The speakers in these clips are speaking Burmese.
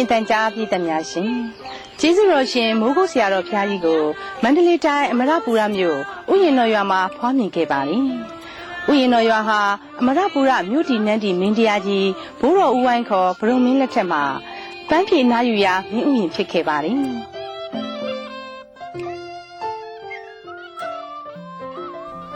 ရုပ်မြင်တန်ကြားပြည်သက်များရှင်ကျေးဇူးတော်ရှင်မိုးကုတ်ဆရာတော်ဘုရားကြီးကိုမန္တလေးတိုင်းအမရပူရမြို့ဥယျာဉ်တော်ရွာမှာဖွားမြင်ခဲ့ပါတယ်ဥယျာဉ်တော်ရွာဟာအမရပူရမြို့တီနန်းတီမင်းတရားကြီးဘိုးတော်ဦးဝိုင်းခေါ်ဘရုံမင်းလက်ထက်မှာပန်းဖြေနာယူရာမင်းဥယျာဉ်ဖြစ်ခဲ့ပါတယ်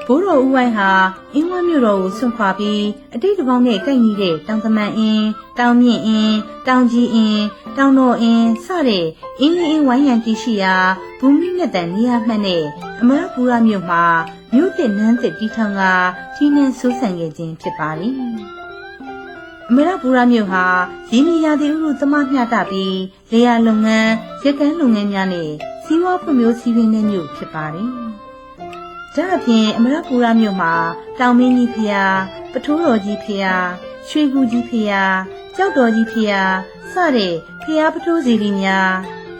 ဘိုးတော်ဦးဝိုင်းဟာအင်းဝမြို့တော်ကိုဆွန့်ခွာပြီးအတိတ်တစ်ပေါင်းနဲ့ကိုက်ညီတဲ့တောင်သမန်အင်းတောင်မြင့်အင်း တောင်ကြီးအင်းတောင်တော်အင်းစတဲ့အင်းလေးအင်းဝိုင်းရန်တည်ရှိရာဘူမိနဲ့တန်နေရာမှတ်နဲ့အမရပူရမြို့မှာမြို့တစ်နန်းတစ်တီထောင်ကကြီးနှင်းဆိုးဆန်ခဲ့ခြင်းဖြစ်ပါလေအမရပူရမြို့ဟာရင်းနှီးရာသီဥတုသမားမျှတပြီးလေယာလုပ်ငန်းရကန်းလုပ်ငန်းများနဲ့စီးပွားဖွံ့ဖြိုးစည်းဝေးတဲ့မြို့ဖြစ်ပါတယ်။ဒါအပြင်အမရပူရမြို့မှာတောင်မင်းကြီးဖျားပထိုးတော်ကြီးဖျားရွှေကူကြီးဖျား ကြောက်တော်ကြီးဖျားစတဲ့ဖျားပထိုးစီလီများ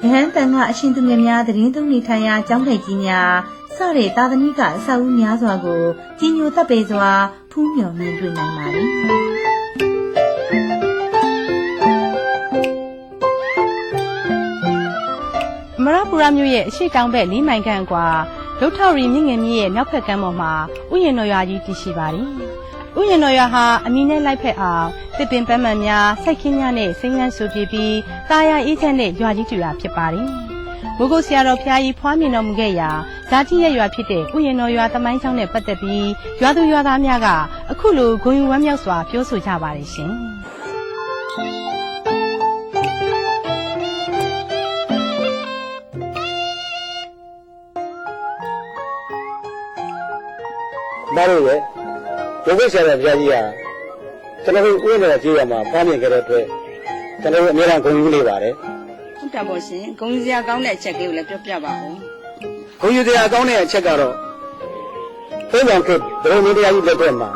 ရဟန်းတန်ကအရှင်သူငယ်များတရင်သုံးနေထိုင်ရာကျောင်းထိုင်ကြီးများစတဲ့သာသနိကအဆောက်အဦများစွာကိုကြီးညိုတပ်ပေစွာဖူးမြော်မြင်တွေ့နိုင်ပါသည်အမရပူရမြို့ရဲ့အရှိတောင်ဘက်၄မိုင်ခန့်ကွာဒုထောက်ရီမြင့်ငယ်မြစ်ရဲ့မြောက်ဖက်ကမ်းပေါ်မှာဥယျာဉ်တော်ရွာကြီးတည်ရှိပါတယ်။ ဥယျာဉ်တော်ရွာဟာအမီနဲ့လိုက်ဖက်အောင်တစ်ပင်ပန်းမှန်များစိုက်ခင်းများနဲ့စိမ်းလန်းဆူပြေပြီးတာယာအေးချမ်းတဲ့ရွာကြီးတူတာဖြစ်ပါတယ်။ဘုဂုတ်ဆရာတော်ဖျားကြီးဖွားမြင်တော်မူခဲ့ရာဇာတိရဲ့ရွာဖြစ်တဲ့ဥယျာဉ်တော်ရွာတမိုင်းချောင်းနဲ့ပတ်သက်ပြီးရွာသူရွာသားများကအခုလိုဂုဏ်ယူဝမ်းမြောက်စွာပြောဆိုကြပါတယ်ရှင်။မတို့ရဲ့ ဒုက္ခဆရာတော်ဘုရားကြီးဟာကျွန်တော်တို့ဥယျာဉ်တော်ကြီးရမှာဖားမြင်ခဲ့တဲ့အတွက်ကျွန်တော်တို့အများအားဂုဏ်ယူနေပါတယ်ဟုတ်တာပေါ့ရှင်ဂုံစရာကောင်းတဲ့အချက်ကလေးကိုလည်းပြောပြပါဦး။ဂုဏ်ယူတရားကောင်းတဲ့အချက်ကတော့သိဉ္ဇံခေတ်ဘုရားမင်းတရားကြီးလက်ထက်မှာ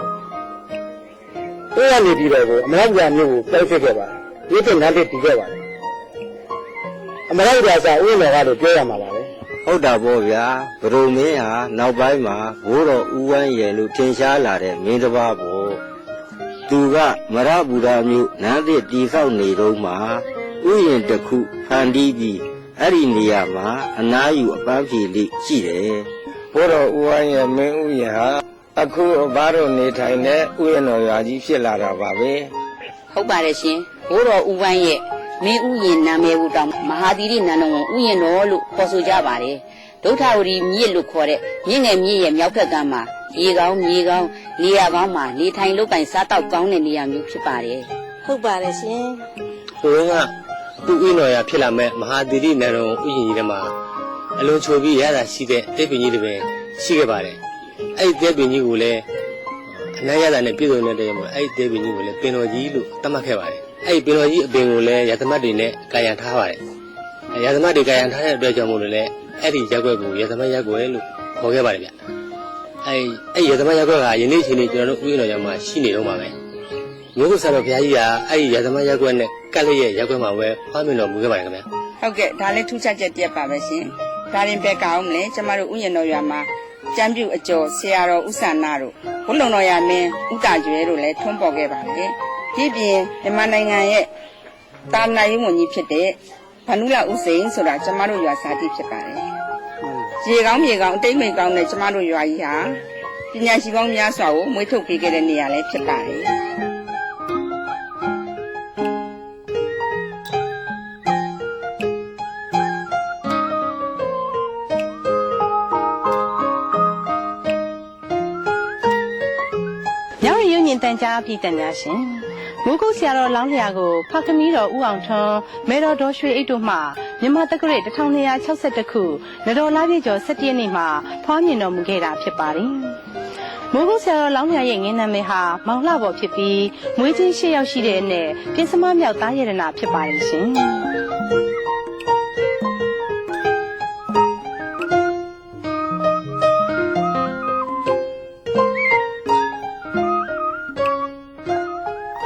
သိရနေပြီးတော့ကိုအမရပူဇာမျိုးကိုပြောက်ဖြစ်ခဲ့ပါတယ်။ဒီတဲ့နန်းတစ်တည်ခဲ့ပါတယ်။အမရပူဇာစာဥယျာဉ်တော်ကလို့ပြောရမှာပါပဲ ဟုတ်တာပေါ့ဗျာဘရုံမင်းဟာနောက်ပိုင်းမှာဘိုးတော်ဦးဝမ်းရယ်လို့ထင်ရှားလာတဲ့မင်းတစ်ပါးပေါ့သူကမရပူရာမျိုးနန်းသစ်တီဆောက်နေတော့မှဥယျာဉ်တစ်ခုဖန်တီးပြီးအဲ့ဒီနေရာမှာအနားယူအပန်းဖြေလေးရှိတယ်ဘိုးတော်ဦးဝမ်းရယ်မင်းဥယျာဉ်ဟာအခုဘာတို့နေထိုင်တဲ့ဥယျာဉ်တော်ရွာကြီးဖြစ်လာတာပါပဲဟုတ်ပါတယ်ရှင်ဘိုးတော်ဦးဝမ်းရဲ့ မင်းဥယျာဉ်နာမည်ကိုတောင်မဟာသီရိနန္ဒဝန်ဥယျာဉ်တော်လို့ခေါ်ဆိုကြပါတယ်ဒုဋ္ဌဝရီမြစ်လို့ခေါ်တဲ့မြင့်ငယ်မြစ်ရဲ့မြောက်ဘက်ကမ်းမှာရေကောင်းမြေကောင်းနေရာကောင်းမှာနေထိုင်လုပ်ကိုင်စားတောက်ကောင်းတဲ့နေရာမျိုးဖြစ်ပါတယ်ဟုတ်ပါတယ်ရှင်ဟိုကသူ့ဥနော်ရဖြစ်လာမဲ့မဟာသီရိနန္ဒုံဥယျာဉ်ကြီးထဲမှာအလွန်ချိုပြီးရတာရှိတဲ့တေပင်ကြီးတွေပဲရှိခဲ့ပါတယ်အဲ့ဒီတေပင်ကြီးကိုလည်းအနမ်းရတာနဲ့ပြည်စုံတဲ့တည်းမှာအဲ့ဒီတေပင်ကြီးကိုလည်းပင်တော်ကြီးလို့သတ်မှတ်ခဲ့ပါတယ် အဲ့ဒီပင်တော်ကြီးအပင်ကိုလည်းရသမတ်တွေနဲ့ကာယံထားပါတယ်အဲ့ရသမတ်တွေကာယံထားတဲ့အတွက်ကြောင့်မို့လို့လည်းအဲ့ဒီရက်ွက်ကိုရသမတ်ရက်ွက်လို့ခေါ်ခဲ့ပါတယ်ဗျအဲ့အဲ့ရသမတ်ရက်ွက်ကယနေ့ချိန်นี้ကျွန်တော်တို့ဥယျာဉ်တော်ရမှာရှိနေတော့မှာပဲမြို့ကဆရာတော်ဘုရားကြီးကအဲ့ဒီရသမရက်ကွက်နဲ့ကတ်လျက်ရက်ကွက်မှာပဲဖားမြင်တော်မူခဲ့ပါတယ်ခင်ဗျာဟုတ်ကဲ့ဒါလည်းထူးခြားချက်တစ်ပါပဲရှင်ဒါရင်ပဲကောင်းမလဲကျမတို့ဥယျာဉ်တော်ရွာမှာကျမ်းပြုအကျော်ဆရာတော်ဥဆန္နာတို့ဘုလုံတော်ရမင်းဥကကျွဲတို့လည်းထွန်းပေါ်ခဲ့ပါတယ် ဒီပြင်မြန်မာနိုင်ငံရဲ့တာနာရေးဝန်ကြီးဖြစ်တဲ့ဘနုလာဦးစိန်ဆိုတာကျမတို့ရွာစာတိဖြစ်ပါတယ်။ရေကောင်းမြေကောင်းအတိတ်မိန်ကောင်းတဲ့ကျမတို့ရွာကြီးဟာပညာရှိပေါင်းများစွာကိုမွေးထုတ်ပေးခဲ့တဲ့နေရာလည်းဖြစ်ပါတယ်။ညရုံညင်တန်ကြားပြည်တန်များရှင် မိုးကုတ်ဆရာတော်လောင်းလျာကိုဖခင်မီးတော်ဦးအောင်ထွန်းမဲတော်ဒေါ်ရွှေအိတ်တို့မှမြန်မာတက္ကရာ1262ခုနတော်လာပြည့်ကျော်17ရက်နေ့မှာဖွားမြင်တော်မူခဲ့တာဖြစ်ပါတယ်မိုးကုတ်ဆရာတော်လောင်းလျာရဲ့ငင်းနာမည်ဟာမောင်လှပေါ်ဖြစ်ပြီးမွေးချင်း၈ယောက်ရှိတဲ့အနက်ပြင်းစမမြောက်သားရတနာဖြစ်ပါတယ်ရှင်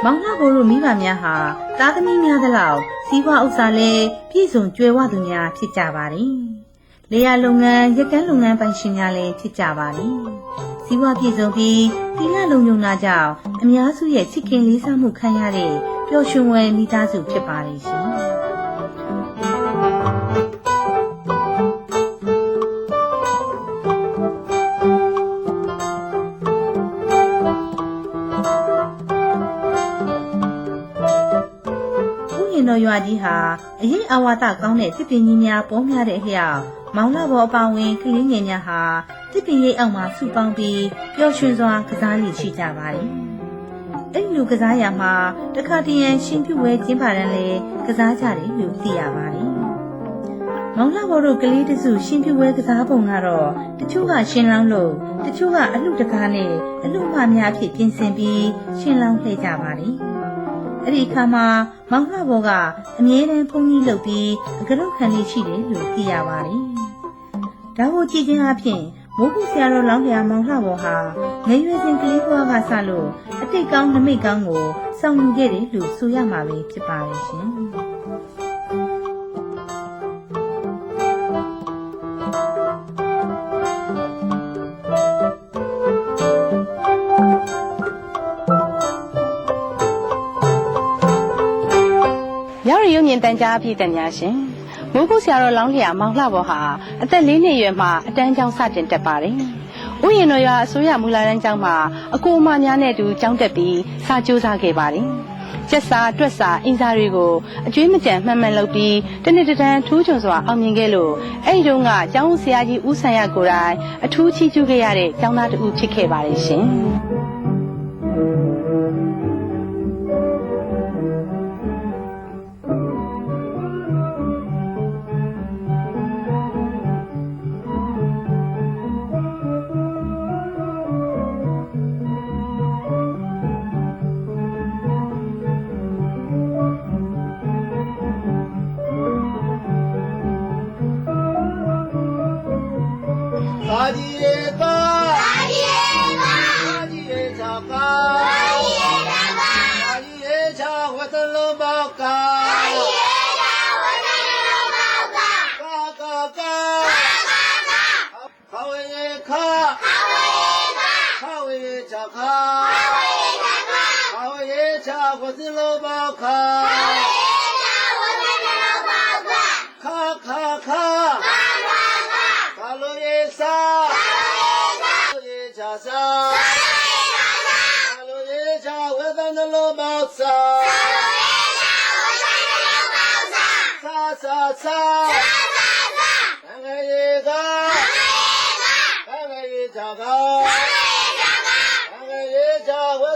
မောင်လှဘိုးတို့မိဘများဟာသားသမီးများသလောက်စီးပွားဥစ္စာလည်းပြည့်စုံကြွယ်ဝသူများဖြစ်ကြပါတယ်။လေယာလုပ်ငန်းရကန်းလုပ်ငန်းပိုင်ရှင်များလည်းဖြစ်ကြပါတယ်။စီးပွားပြည့်စုံပြီးသီလလုံခြုံတာကြောင့်အများစုရဲ့ချစ်ခင်လေးစားမှုခံရတဲ့ပျော်ရွှင်ဝယ်မိသားစုဖြစ်ပါတယ်ရှင်။ ဥယျာဉ်တော်ရွာကြီးဟာအရေးအဝါဒကောင်းတဲ့တစ်ပင်ကြီးများပေါ်များတဲ့အလျောက်မောင်လာဘော်အပောင်ဝင်ကလေးငယ်များဟာတစ်ပင်ရိပ်အောက်မှာစုပေါင်းပြီးပျော်ရွှင်စွာကစားလိရှိကြပါတယ်။အဲ့ဒီလိုကစားရမှာတခါတရံရှင်ပြုဝဲကျင်းပါရန်လေကစားကြတယ်လို့သိရပါတယ်။မောင်လာဘော်တို့ကလေးတစုရှင်ပြုဝဲကစားပုံကတော့တချို့ကရှင်လောင်းလို့တချို့ကအလှတကားနဲ့အလှမများအဖြစ်ပြင်ဆင်ပြီးရှင်လောင်းလှည့်ကြပါတယ်။ အဲ့ဒီအခါမှာမောင်လှဘော်ကအမြဲတမ်းဖုန်းကြီးလုပ်ပြီးအကရုတ်ခံလေးရှိတယ်လို့သိရပါတယ်။ဒါကိုကြည့်ခြင်းအပြင်မိုးကုဆရာတော်လောင်းပြာမောင်လှဘော်ဟာငယ်ရွယ်စဉ်ကလေးဘဝကစလို့အတိတ်ကောင်းနမိတ်ကောင်းကိုစောင့်ယူခဲ့တယ်လို့ဆိုရမှာပဲဖြစ်ပါရဲ့ရှင်။ မြောက်ရရုံမြင့်တန်ကြားပြည်တန်များရှင်မိုးကုတ်ဆရာတော်လောင်းလျာမောင်လှဘော်ဟာအသက်၄နှစ်အရွယ်မှာအတန်းကျောင်းစတင်တက်ပါတယ်ဥယျာဉ်တော်ရွာအစိုးရမူလာတန်းကျောင်းမှာအကိုအမများနဲ့အတူကျောင်းတက်ပြီးစာကြိုးစားခဲ့ပါတယ်ကျက်စာတွက်စာအင်စာတွေကိုအကျွေးမကြံမှန်မှန်လုပ်ပြီးတနေ့တစ်တန်းထူးချွန်စွာအောင်မြင်ခဲ့လို့အဲ့ဒီတုန်းကကျောင်းဆရာကြီးဦးဆန်ရကိုယ်တိုင်အထူးချီးကျူးခဲ့ရတဲ့ကျောင်းသားတူဖြစ်ခဲ့ပါတယ်ရှင် ရေချာခခဝေရေချာခခဝေရေ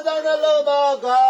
ချာဝေ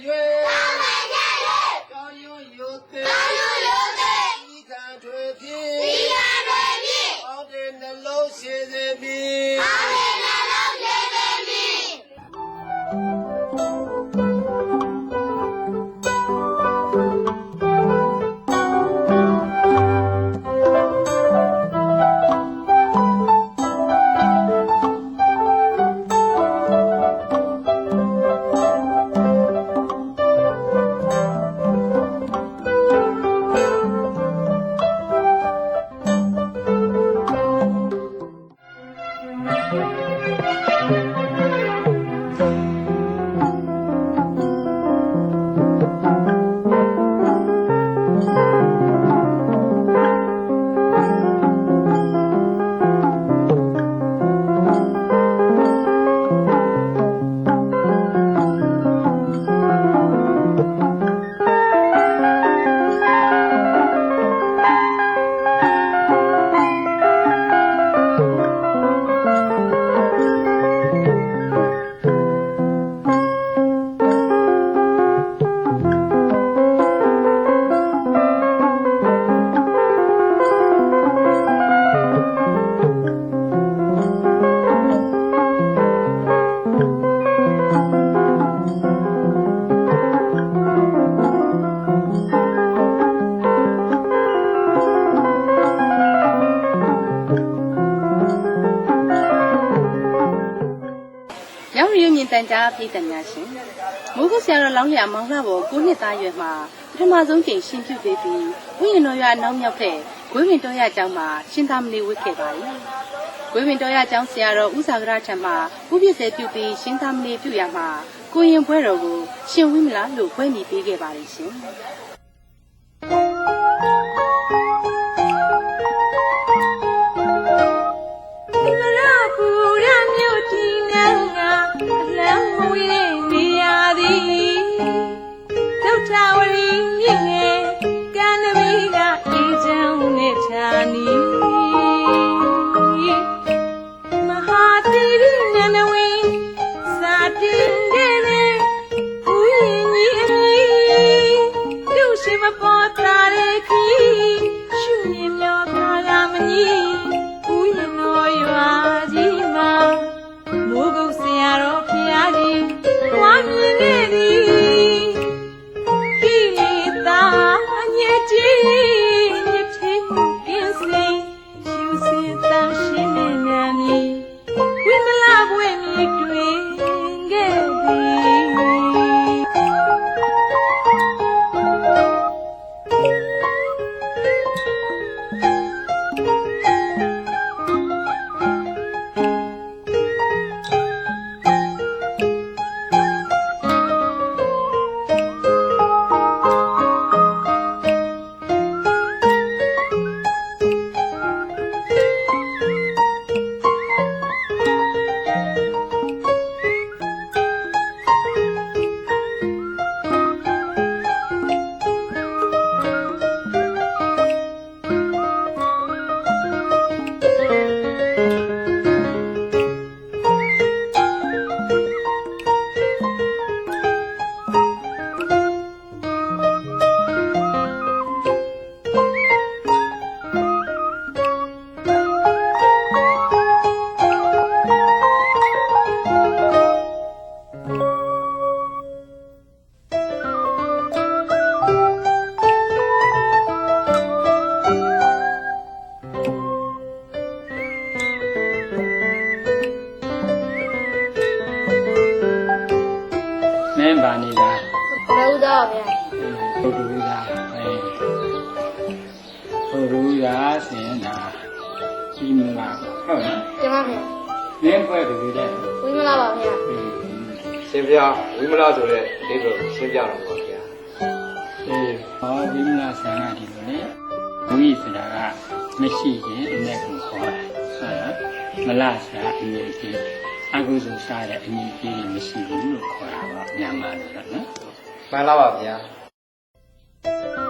llueve. န်ကြားပြည်သူများရှင်မိုးကုတ်ဆရာတော်လောင်းလျာမောင်လှဘော9နှစ်သားရွယ်မှာပထမဆုံးကြိမ်ရှင်ပြုပေးပြီးဝိညာဉ်တော်ရအနောက်မြောက်ဖက်ဂွေးဝင်တော်ရအကြောင်းမှာရှင်သာမဏေဝတ်ခဲ့ပါတယ်ဂွေးဝင်တော်ရအကြောင်းဆရာတော်ဥဇာကရထံမှာဥပ္ပစေပြုပြီးရှင်သာမဏေပြုရမှာကိုရင်ဘွဲတော်ကိုရှင်ဝိမလာလို့ဘွဲမိပေးခဲ့ပါတယ်ရှင် ဘုရားစင်တာဒီမလားဟုတ်လားကျမဗျာမင်းဖွဲ့ပြီတဲ့ဝိမလာပါဗျာရှင်ဘုရားဝိမလဆိုတဲ့အလေးကိုရှင်းပြတော့ပါဗျာအေးဟောဒီမလားဆံကဒီလိုလေဘုရားဆိုတာကမရှိရင်အနဲ့ကိုခေါ်တာဟုတ်လားမလားဆိုတာအမြင်ကြီးအကုသိုလ်စားတဲ့အမြင်ကြီးမရှိဘူးလို့ခေါ်တာပါမြန်မာလိုတော့နော်မှန်လားပါဗျာတရား